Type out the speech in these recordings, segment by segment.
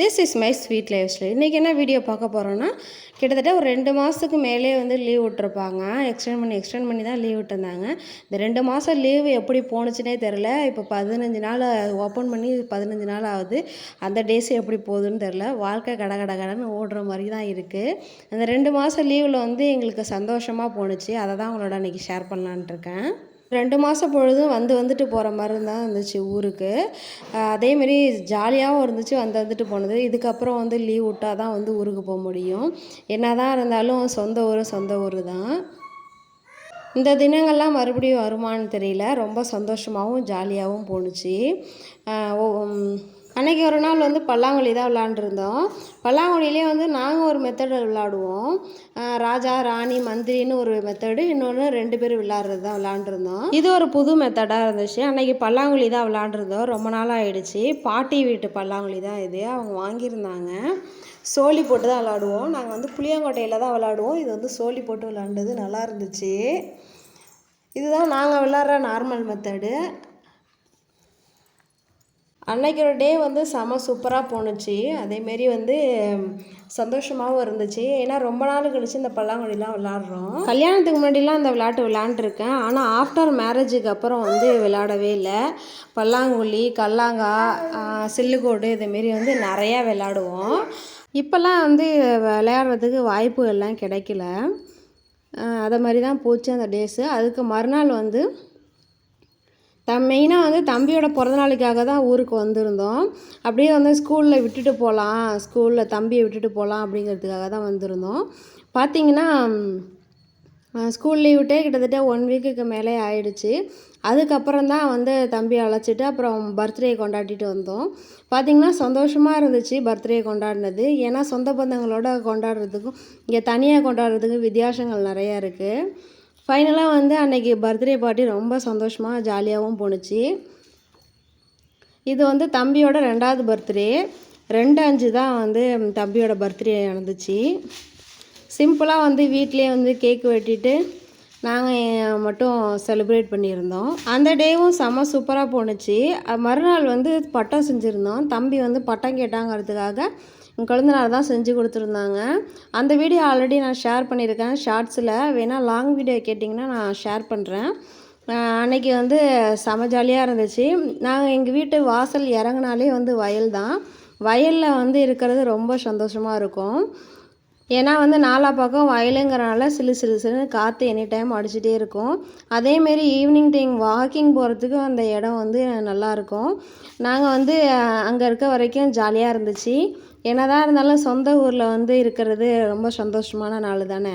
This is my sweet life style இன்றைக்கி என்ன video பார்க்க போகிறோன்னா கிட்டத்தட்ட ஒரு ரெண்டு மாதத்துக்கு மேலே வந்து லீவ் விட்டுருப்பாங்க. எக்ஸ்டெண்ட் பண்ணி எக்ஸ்டெண்ட் பண்ணி தான் லீவ் விட்டுருந்தாங்க. இந்த ரெண்டு மாதம் லீவு எப்படி போணுச்சுனே தெரில இப்போ பதினஞ்சு நாள் ஓப்பன் பண்ணி பதினஞ்சு நாள் ஆகுது. அந்த டேஸ் எப்படி போகுதுன்னு தெரில வாழ்க்கை கட கட கடன்னு ஓடுற மாதிரி தான் இருக்குது அந்த ரெண்டு மாதம் லீவில் வந்து எங்களுக்கு சந்தோஷமாக போணுச்சு. அதை தான் உங்களோட இன்றைக்கி ஷேர் பண்ணலான்ட்ருக்கேன் ரெண்டு மாதம் பொழுதும் வந்து வந்துட்டு போகிற மாதிரி தான் இருந்துச்சு ஊருக்கு. அதேமாரி ஜாலியாகவும் இருந்துச்சு வந்து வந்துட்டு போனது. இதுக்கப்புறம் வந்து லீவ் விட்டால் தான் வந்து ஊருக்கு போக முடியும். என்ன தான் இருந்தாலும் சொந்த ஊர் சொந்த ஊர் தான் இந்த தினங்கள்லாம் மறுபடியும் வருமான்னு தெரியல. ரொம்ப சந்தோஷமாகவும் ஜாலியாகவும் போணுச்சு. அன்றைக்கி அன்னைக்கு ஒரு நாள் வந்து பல்லாங்குழி தான் விளாண்டுருந்தோம். பல்லாங்குழிலே வந்து நாங்கள் ஒரு மெத்தடு விளாடுவோம். ராஜா ராணி மந்திரின்னு ஒரு மெத்தடு இன்னொன்று ரெண்டு பேர் விளாட்றது தான் விளாண்டுருந்தோம். இது ஒரு புது மெத்தடாக இருந்துச்சு. அன்றைக்கி பல்லாங்குழி தான் விளாண்டுருந்தோம். ரொம்ப நாள் ஆயிடுச்சு. பாட்டி வீட்டு பல்லாங்குழி தான் இது. அவங்க வாங்கியிருந்தாங்க. சோலி போட்டு தான் விளாடுவோம். நாங்கள் வந்து புளியங்கோட்டையில் தான் விளாடுவோம். இது வந்து சோழி போட்டு விளாண்டது நல்லா இருந்துச்சு. இதுதான் நாங்கள் விளாட்ற நார்மல் மெத்தடு அன்னைக்கு ஒரு டே வந்து செம சூப்பராக போணுச்சு. அதேமாரி வந்து சந்தோஷமாகவும் இருந்துச்சு. ஏன்னா ரொம்ப நாள் கழிச்சு இந்த பல்லாங்குழிலாம் விளாட்றோம். கல்யாணத்துக்கு முன்னாடிலாம் அந்த விளையாட்டு விளாண்டுருக்கேன். ஆனால் ஆஃப்டர் மேரேஜுக்கு அப்புறம் வந்து விளையாடவே இல்லை. பல்லாங்குழி கல்லாங்கா சில்லுகோடு இதுமாரி வந்து நிறையா விளாடுவோம். இப்போல்லாம் வந்து விளையாடுறதுக்கு வாய்ப்புகள்லாம் கிடைக்கல. அதை மாதிரி தான் போச்சு அந்த டேஸு. அதுக்கு மறுநாள் வந்து த மெயினாக வந்து தம்பியோட பிறந்தநாளுக்காக தான் ஊருக்கு வந்திருந்தோம். அப்படியே வந்து ஸ்கூலில் விட்டுட்டு போகலாம் ஸ்கூலில் தம்பியை விட்டுட்டு போகலாம் அப்படிங்கிறதுக்காக தான் வந்திருந்தோம். பார்த்தீங்கன்னா ஸ்கூல் லீவ் விட்டே கிட்டத்தட்ட ஒன் வீக்குக்கு மேலே ஆயிடுச்சு. அதுக்கப்புறம் தான் வந்து தம்பி அழைச்சிட்டு அப்புறம் பர்த்டே கொண்டாடிட்டு வந்தோம். பார்த்திங்கன்னா சந்தோஷமாக இருந்துச்சு பர்த்டே கொண்டாடினது. ஏன்னா சொந்த பந்தங்களோட கொண்டாடுறதுக்கும் இங்கே தனியாக கொண்டாடுறதுக்கும் வித்தியாசங்கள் நிறையா இருக்குது ஃபைனலாக வந்து அன்றைக்கி பர்த்டே பார்ட்டி ரொம்ப சந்தோஷமாக ஜாலியாகவும் போணுச்சு. இது வந்து தம்பியோட ரெண்டாவது பர்த்டே ரெண்டு அஞ்சு தான் வந்து தம்பியோட பர்த்டே நடந்துச்சு. சிம்பிளாக வந்து வீட்டிலே வந்து கேக் வெட்டிட்டு நாங்கள் மட்டும் செலிப்ரேட் பண்ணியிருந்தோம். அந்த டேவும் செம்ம சூப்பராக போணுச்சு. மறுநாள் வந்து பட்டம் செஞ்சுருந்தோம். தம்பி வந்து பட்டம் கேட்டாங்கிறதுக்காக என் குழந்தனார் தான் செஞ்சு கொடுத்துருந்தாங்க. அந்த வீடியோ ஆல்ரெடி நான் ஷேர் பண்ணியிருக்கேன். ஷார்ட்ஸில் வேணால் லாங் வீடியோ கேட்டிங்கன்னா நான் ஷேர் பண்ணுறேன் அன்னைக்கு வந்து செம ஜாலியாக இருந்துச்சு. நாங்கள் எங்கள் வீட்டு வாசல் இறங்குனாலே வந்து வயல் தான் வயலில் வந்து இருக்கிறது ரொம்ப சந்தோஷமாக இருக்கும். ஏன்னா வந்து நாலா பக்கம் வயலுங்கிறனால சிலு சிலு சிலுன்னு காற்று எனி டைம் அடிச்சுட்டே இருக்கும். அதேமாரி ஈவினிங் டைம் வாக்கிங் போகிறதுக்கு அந்த இடம் வந்து நல்லாயிருக்கும் நாங்கள் வந்து அங்கே இருக்க வரைக்கும் ஜாலியாக இருந்துச்சு. என்னதான் இருந்தாலும் சொந்த ஊரில் வந்து இருக்கிறது ரொம்ப சந்தோஷமான நாள் தானே?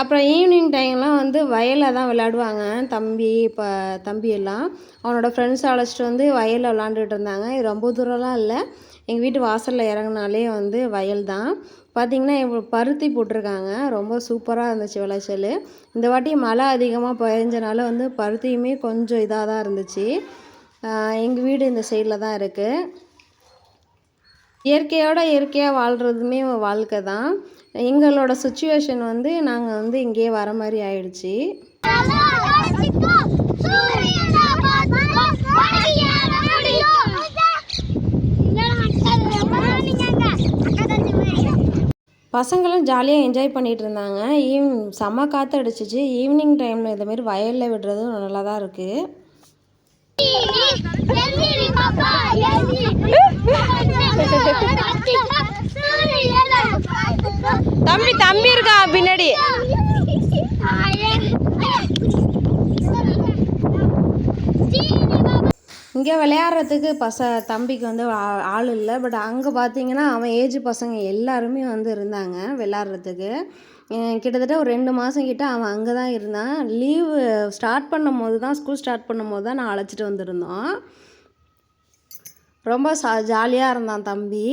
அப்புறம் ஈவினிங் டைம்லாம் வந்து வயலில் தான் விளையாடுவாங்க. தம்பி இப்போ தம்பி எல்லாம் அவனோட ஃப்ரெண்ட்ஸ் அழைச்சிட்டு வந்து வயலில் விளாண்டுட்டு இருந்தாங்க. இது ரொம்ப தூரம்லாம் இல்லை. எங்கள் வீட்டு வாசலில் இறங்குனாலே வந்து வயல் தான். பார்த்திங்கன்னா இப்போ பருத்தி போட்டிருக்காங்க. ரொம்ப சூப்பராக இருந்துச்சு விளைச்சல். இந்த வாட்டி மழை அதிகமாக பெஞ்சனால வந்து பருத்தியுமே கொஞ்சம் இதாக தான் இருந்துச்சு. எங்கள் வீடு இந்த சைடில் தான் இருக்குது இயற்கையோட இயற்கையாக வாழ்கிறதுமே வாழ்க்கை தான். எங்களோட சுச்சுவேஷன் வந்து நாங்கள் வந்து இங்கேயே வர மாதிரி ஆயிடுச்சு. பசங்களும் ஜாலியாக என்ஜாய் பண்ணிகிட்டு இருந்தாங்க ஈவ் செம்ம காற்று அடிச்சிச்சு ஈவினிங் டைமில் இதுமாரி வயலில் விடுறதும் நல்லா தான் இருக்குது தம்பி தம்பி இருக்கா பின்னாடி? இங்கே விளையாடுறதுக்கு பச தம்பிக்கு வந்து ஆ- ஆள் இல்லை. பட் அங்கே பார்த்தீங்கன்னா அவன் ஏஜ் பசங்க எல்லாருமே வந்து இருந்தாங்க விளையாடுறதுக்கு. கிட்டத்தட்ட ஒரு ரெண்டு மாதம் கிட்ட அவன் அங்கே தான் இருந்தான். லீவு ஸ்டார்ட் பண்ணும் போது தான் ஸ்கூல் ஸ்டார்ட் பண்ணும் போது தான் நான் அழைச்சிட்டு வந்திருந்தோம். ரொம்ப சா ஜாலியாக இருந்தான் தம்பி.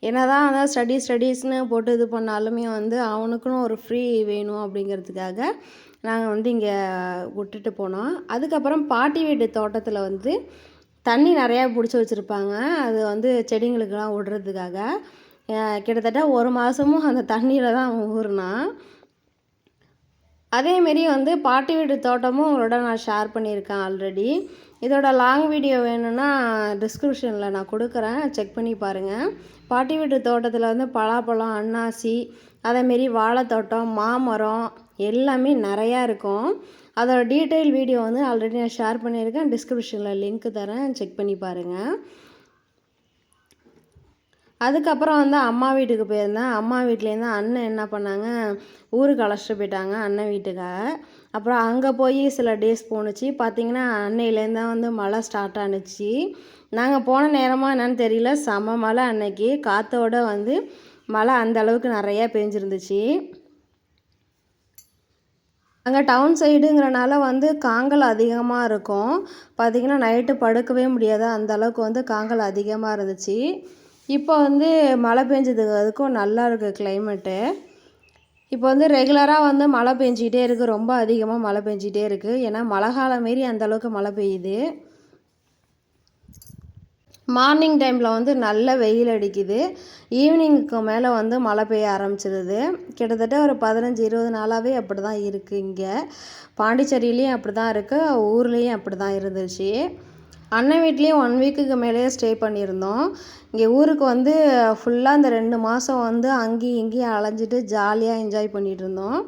என்னதான் அதான் ஸ்டடி ஸ்டடீஸ்னு போட்டு இது பண்ணாலுமே வந்து அவனுக்குன்னு ஒரு ஃப்ரீ வேணும் அப்படிங்கிறதுக்காக நாங்கள் வந்து இங்கே விட்டுட்டு போனோம். அதுக்கப்புறம் பாட்டி வீட்டு தோட்டத்தில் வந்து தண்ணி நிறையா பிடிச்சி வச்சுருப்பாங்க. அது வந்து செடிங்களுக்கெல்லாம் விடுறதுக்காக. கிட்டத்தட்ட ஒரு மாதமும் அந்த தண்ணியில் தான் ஊறுனா. அதேமாரி வந்து பாட்டி வீட்டு தோட்டமும் உங்களோட நான் ஷேர் பண்ணியிருக்கேன் ஆல்ரெடி இதோட லாங் வீடியோ வேணும்னா டிஸ்கிரிப்ஷனில் நான் கொடுக்குறேன். செக் பண்ணி பாருங்கள் பாட்டி வீட்டு தோட்டத்தில் வந்து பலாப்பழம் அன்னாசி அதேமாரி வாழைத்தோட்டம் மாமரம் எல்லாமே நிறையா இருக்கும். அதோட டீட்டெயில் வீடியோ வந்து ஆல்ரெடி நான் ஷேர் பண்ணியிருக்கேன். டிஸ்கிரிப்ஷனில் லிங்க் தரேன். செக் பண்ணி பாருங்கள் அதுக்கப்புறம் வந்து அம்மா வீட்டுக்கு போயிருந்தேன். அம்மா வீட்லேருந்து அண்ணன் என்ன பண்ணாங்க? ஊருக்கு அழைச்சிட்டு போயிட்டாங்க அண்ணன் வீட்டுக்காக அப்புறம் அங்கே போய் சில டேஸ் போணுச்சு. பார்த்தீங்கன்னா அன்னையிலேருந்து தான் வந்து மழை ஸ்டார்ட் ஆனுச்சு. நாங்கள் போன நேரமாக என்னன்னு தெரியல. செம மழை அன்னைக்கு. காற்றோட வந்து மழை அந்த அளவுக்கு நிறையா பெஞ்சிருந்துச்சு. அங்கே டவுன் சைடுங்கிறனால வந்து காங்கல் அதிகமாக இருக்கும். பார்த்திங்கன்னா நைட்டு படுக்கவே முடியாது. அந்த அளவுக்கு வந்து காங்கல் அதிகமாக இருந்துச்சு. இப்போ வந்து மழை பெஞ்சதுக்கு அதுக்கும் நல்லா இருக்குது கிளைமேட்டு இப்போ வந்து ரெகுலராக வந்து மழை பெஞ்சிக்கிட்டே இருக்குது ரொம்ப அதிகமாக மழை பெஞ்சிக்கிட்டே இருக்குது ஏன்னா மழை காலம் மாரி அந்தளவுக்கு மழை பெய்யுது. மார்னிங் டைமில் வந்து நல்ல வெயில் அடிக்குது. ஈவினிங்க்கு மேலே வந்து மழை பெய்ய ஆரம்பிச்சிருது. கிட்டத்தட்ட ஒரு பதினஞ்சு இருபது நாளாகவே அப்படி தான் இருக்குது இங்கே. பாண்டிச்சேரியிலையும் அப்படி தான் இருக்குது ஊர்லேயும் அப்படி தான் இருந்துச்சு. அண்ணன் வீட்லேயும் ஒன் வீக்குக்கு மேலேயே ஸ்டே பண்ணியிருந்தோம். இங்கே ஊருக்கு வந்து ஃபுல்லாக இந்த ரெண்டு மாதம் வந்து அங்கேயும் இங்கேயும் அலைஞ்சிட்டு ஜாலியாக என்ஜாய் பண்ணிகிட்டு இருந்தோம்.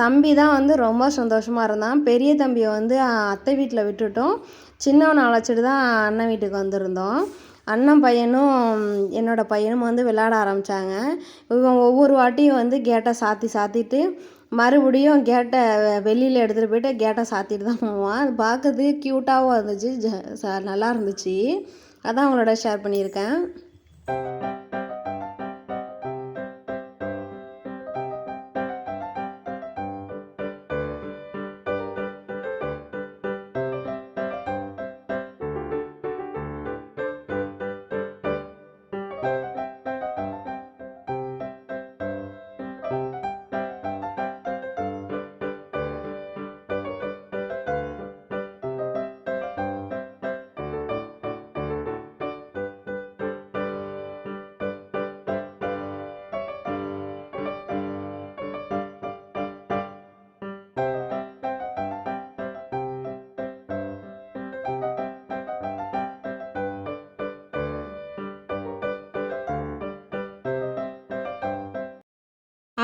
தம்பி தான் வந்து ரொம்ப சந்தோஷமாக இருந்தான். பெரிய தம்பியை வந்து அத்தை வீட்டில் விட்டுட்டோம். சின்னவனை அழைச்சிட்டு தான் அண்ணன் வீட்டுக்கு வந்திருந்தோம். அண்ணன் பையனும் என்னோடய பையனும் வந்து விளையாட ஆரம்பித்தாங்க இவன் ஒவ்வொரு வாட்டியும் வந்து கேட்டை சாத்தி சாத்திட்டு மறுபடியும் கேட்டை வெளியில் எடுத்துகிட்டு போயிட்டு கேட்டை சாத்திட்டு தான் போவான். அது பார்க்கறது க்யூட்டாகவும் இருந்துச்சு. ஜ நல்லா இருந்துச்சு. அதான் அவங்களோட ஷேர் பண்ணியிருக்கேன்.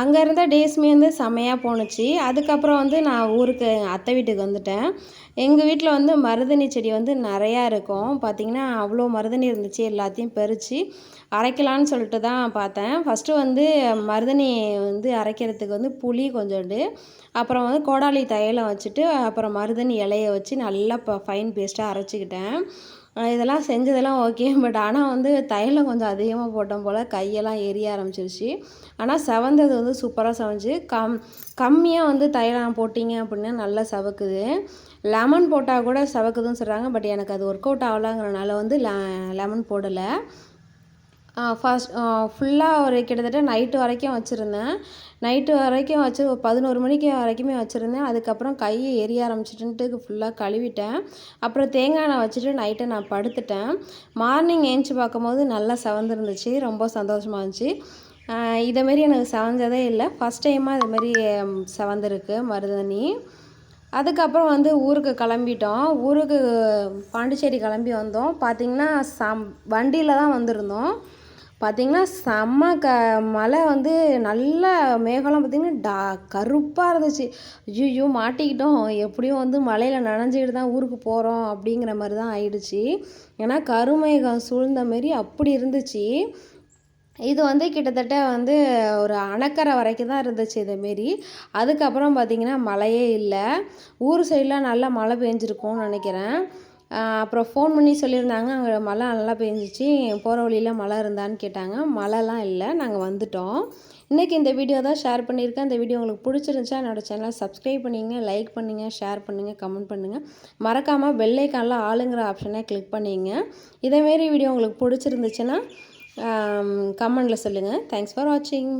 அங்கே இருந்த டேஸ்மே வந்து செமையாக போணுச்சு. அதுக்கப்புறம் வந்து நான் ஊருக்கு அத்தை வீட்டுக்கு வந்துட்டேன். எங்கள் வீட்டில் வந்து மருதணி செடி வந்து நிறையா இருக்கும். பார்த்திங்கன்னா அவ்வளோ மருதணி இருந்துச்சு எல்லாத்தையும் பறித்து அரைக்கலான்னு சொல்லிட்டு தான் பார்த்தேன். ஃபஸ்ட்டு வந்து மருதணி வந்து அரைக்கிறதுக்கு வந்து புளி கொஞ்சோண்டு அப்புறம் வந்து கோடாலி தையலை வச்சுட்டு அப்புறம் மருதணி இலையை வச்சு நல்லா ப ஃபைன் பேஸ்ட்டாக அரைச்சிக்கிட்டேன். இதெல்லாம் செஞ்சதெல்லாம் ஓகே. பட் ஆனால் வந்து தையலை கொஞ்சம் அதிகமாக போட்டோம் போல் கையெல்லாம் எரிய ஆரம்பிச்சிருச்சு. ஆனால் செவந்தது வந்து சூப்பராக செவஞ்சு. கம் கம்மியாக வந்து தையலாம் போட்டிங்க அப்படின்னா நல்லா செவக்குது. லெமன் போட்டால் கூட செவக்குதுன்னு சொல்கிறாங்க பட் எனக்கு அது ஒர்க் அவுட் ஆகலாங்கிறனால வந்து லெமன் போடலை. ஃபஸ்ட் ஃபுல்லாக ஒரு கிட்டத்தட்ட நைட்டு வரைக்கும் வச்சுருந்தேன். நைட்டு வரைக்கும் வச்சு ஒரு பதினோரு மணிக்கு வரைக்குமே வச்சுருந்தேன். அதுக்கப்புறம் கை எரிய ஆரம்பிச்சிட்டுன்ட்டு ஃபுல்லாக கழுவிட்டேன். அப்புறம் தேங்காய் எண்ணெய் வச்சுட்டு நைட்டை நான் படுத்துட்டேன். மார்னிங் ஏஞ்சி பார்க்கும்போது நல்லா செவந்துருந்துச்சு. ரொம்ப சந்தோஷமாக இருந்துச்சு. இதேமாரி எனக்கு செவந்ததே இல்லை. ஃபஸ்ட் டைமாக இதுமாரி செவந்திருக்கு மருதணி அதுக்கப்புறம் வந்து ஊருக்கு கிளம்பிட்டோம். ஊருக்கு பாண்டிச்சேரி கிளம்பி வந்தோம். பார்த்திங்கன்னா சம் வண்டியில் தான் வந்திருந்தோம். பார்த்திங்கன்னா செம்ம க மழை வந்து நல்ல மேகம்லாம் பார்த்திங்கன்னா டா கருப்பாக இருந்துச்சு. ஐயோ மாட்டிக்கிட்டோம். எப்படியும் வந்து மழையில் நனைஞ்சிக்கிட்டு தான் ஊருக்கு போகிறோம் அப்படிங்கிற மாதிரி தான் ஆயிடுச்சு. ஏன்னா கருமேகம் சூழ்ந்த மாரி அப்படி இருந்துச்சு. இது வந்து கிட்டத்தட்ட வந்து ஒரு அணக்கரை வரைக்கும் தான் இருந்துச்சு இதேமாரி அதுக்கப்புறம் பார்த்திங்கன்னா மழையே இல்லை. ஊர் சைடெலாம் நல்லா மழை பெஞ்சிருக்கும்னு நினைக்கிறேன். அப்புறம் ஃபோன் பண்ணி சொல்லியிருந்தாங்க. அங்கே மழை நல்லா பெஞ்சிச்சு. போகிற வழியில் மழை இருந்தான்னு கேட்டாங்க. மழைலாம் இல்லை. நாங்கள் வந்துட்டோம். இன்றைக்கி இந்த வீடியோ தான் ஷேர் பண்ணியிருக்கேன். இந்த வீடியோ உங்களுக்கு பிடிச்சிருந்துச்சா என்னோடய சேனலை சப்ஸ்கிரைப் பண்ணிங்க லைக் பண்ணுங்கள் ஷேர் பண்ணுங்கள் கமெண்ட் பண்ணுங்கள் மறக்காமல் பெல்லைக்கானில் ஆளுங்கிற ஆப்ஷனை கிளிக் பண்ணிங்க. இதேமாரி வீடியோ உங்களுக்கு பிடிச்சிருந்துச்சுன்னா கமெண்டில் சொல்லுங்கள் தேங்க்ஸ் ஃபார் வாட்சிங்